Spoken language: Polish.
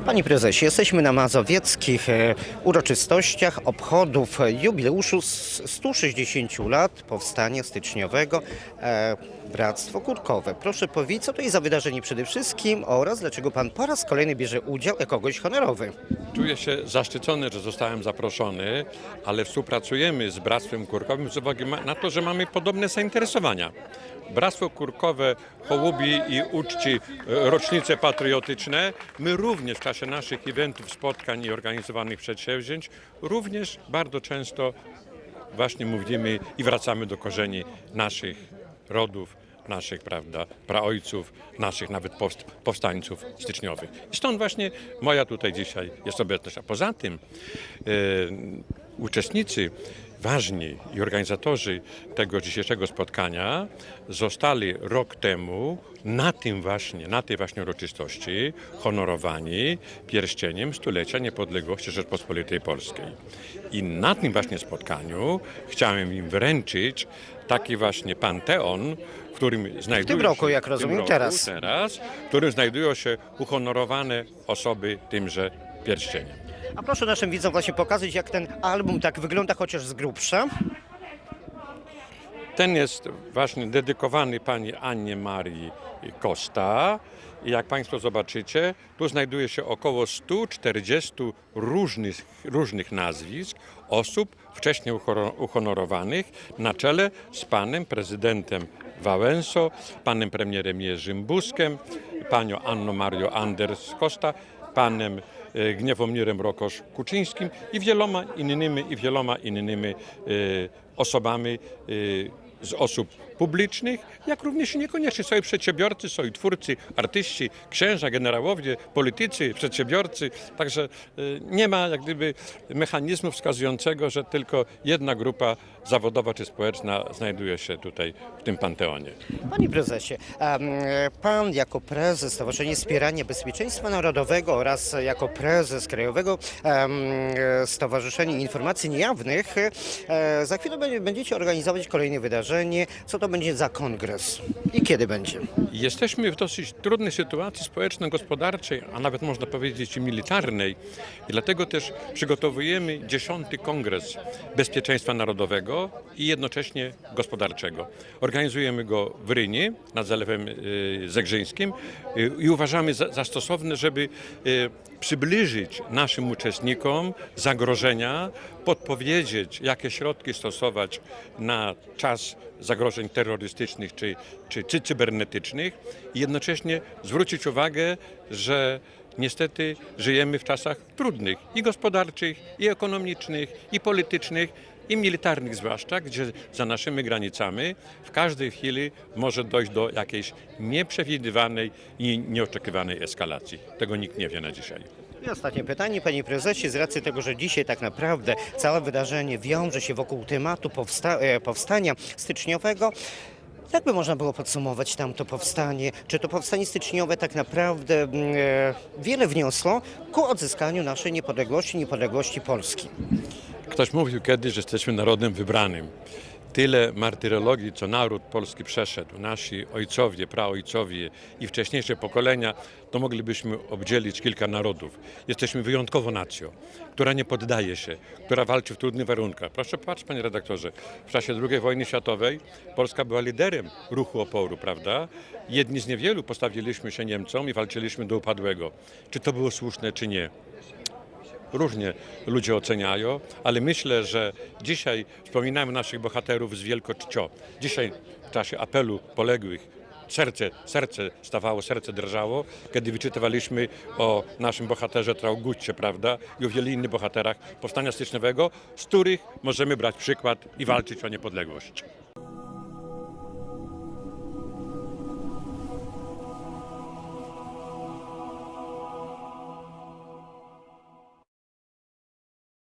Panie prezesie, jesteśmy na mazowieckich e, uroczystościach obchodów jubileuszu z 160 lat powstania styczniowego e, Bractwo Kurkowe. Proszę powiedzieć, co to jest za wydarzenie przede wszystkim oraz dlaczego pan po raz kolejny bierze udział jako gość honorowy? Czuję się zaszczycony, że zostałem zaproszony, ale współpracujemy z Bractwem Kurkowym z uwagi na to, że mamy podobne zainteresowania. Bractwo Kurkowe hołubi i uczci e, rocznice patriotyczne. My również w czasie naszych eventów, spotkań i organizowanych przedsięwzięć również bardzo często właśnie mówimy i wracamy do korzeni naszych rodów, naszych, prawda, praojców, naszych nawet powst- powstańców styczniowych. I stąd właśnie moja tutaj dzisiaj jest obecność. A poza tym e, uczestnicy ważni i organizatorzy tego dzisiejszego spotkania zostali rok temu na tym właśnie, na tej właśnie uroczystości honorowani pierścieniem stulecia niepodległości Rzeczpospolitej Polskiej. I na tym właśnie spotkaniu chciałem im wręczyć taki właśnie panteon, w którym znajdują roku, się, jak w tym rozumiem, roku, teraz. teraz, w którym znajdują się uhonorowane osoby tymże pierścieniem. A proszę naszym widzom właśnie pokazać, jak ten album tak wygląda, chociaż z grubsza. Ten jest właśnie dedykowany pani Annie Marii Costa. I jak Państwo zobaczycie, tu znajduje się około 140 różnych, różnych nazwisk osób wcześniej uhonorowanych na czele z panem prezydentem Wałęsą, panem premierem Jerzym Buskiem, panią Anną Marią Anders Costa, panem Gniewomirem Rokosz-Kuczyńskim i wieloma innymi, i wieloma innymi e, osobami e, z osób publicznych, jak również niekoniecznie są przedsiębiorcy, są twórcy, artyści, księża, generałowie, politycy, przedsiębiorcy. Także y, nie ma jak gdyby mechanizmu wskazującego, że tylko jedna grupa zawodowa czy społeczna znajduje się tutaj w tym panteonie. Panie prezesie, pan jako prezes Stowarzyszenia Wspierania Bezpieczeństwa Narodowego oraz jako prezes Krajowego Stowarzyszenia Informacji Niejawnych e, za chwilę będzie- będziecie organizować kolejne wydarzenie. Co to będzie za kongres i kiedy będzie? Jesteśmy w dosyć trudnej sytuacji społeczno-gospodarczej, a nawet można powiedzieć i militarnej. I dlatego też przygotowujemy dziesiąty Kongres Bezpieczeństwa Narodowego i jednocześnie gospodarczego. Organizujemy go w Rynie nad Zalewem y, Zegrzyńskim y, i uważamy za, za stosowne, żeby y, przybliżyć naszym uczestnikom zagrożenia, podpowiedzieć, jakie środki stosować na czas zagrożeń terrorystycznych czy, czy, czy cybernetycznych i jednocześnie zwrócić uwagę, że niestety żyjemy w czasach trudnych i gospodarczych, i ekonomicznych, i politycznych, i militarnych zwłaszcza, gdzie za naszymi granicami w każdej chwili może dojść do jakiejś nieprzewidywanej i nieoczekiwanej eskalacji. Tego nikt nie wie na dzisiaj. I ostatnie pytanie, panie prezesie, z racji tego, że dzisiaj tak naprawdę całe wydarzenie wiąże się wokół tematu powsta- e, powstania styczniowego, jak by można było podsumować tamto powstanie? Czy to powstanie styczniowe tak naprawdę mm, e, wiele wniosło ku odzyskaniu naszej niepodległości, niepodległości Polski? Ktoś mówił kiedyś, że jesteśmy narodem wybranym. Tyle martyrologii, co naród polski przeszedł, nasi ojcowie, praojcowie i wcześniejsze pokolenia, to moglibyśmy obdzielić kilka narodów. Jesteśmy wyjątkową nacją, która nie poddaje się, która walczy w trudnych warunkach. Proszę patrz, panie redaktorze, w czasie II wojny światowej Polska była liderem ruchu oporu, prawda? Jedni z niewielu postawiliśmy się Niemcom i walczyliśmy do upadłego. Czy to było słuszne, czy nie? Różnie ludzie oceniają, ale myślę, że dzisiaj wspominamy naszych bohaterów z wielką czcią. Dzisiaj w czasie apelu poległych serce, serce stawało, serce drżało, kiedy wyczytywaliśmy o naszym bohaterze Traugucie, prawda, i o wielu innych bohaterach Powstania Styczniowego, z których możemy brać przykład i walczyć o niepodległość.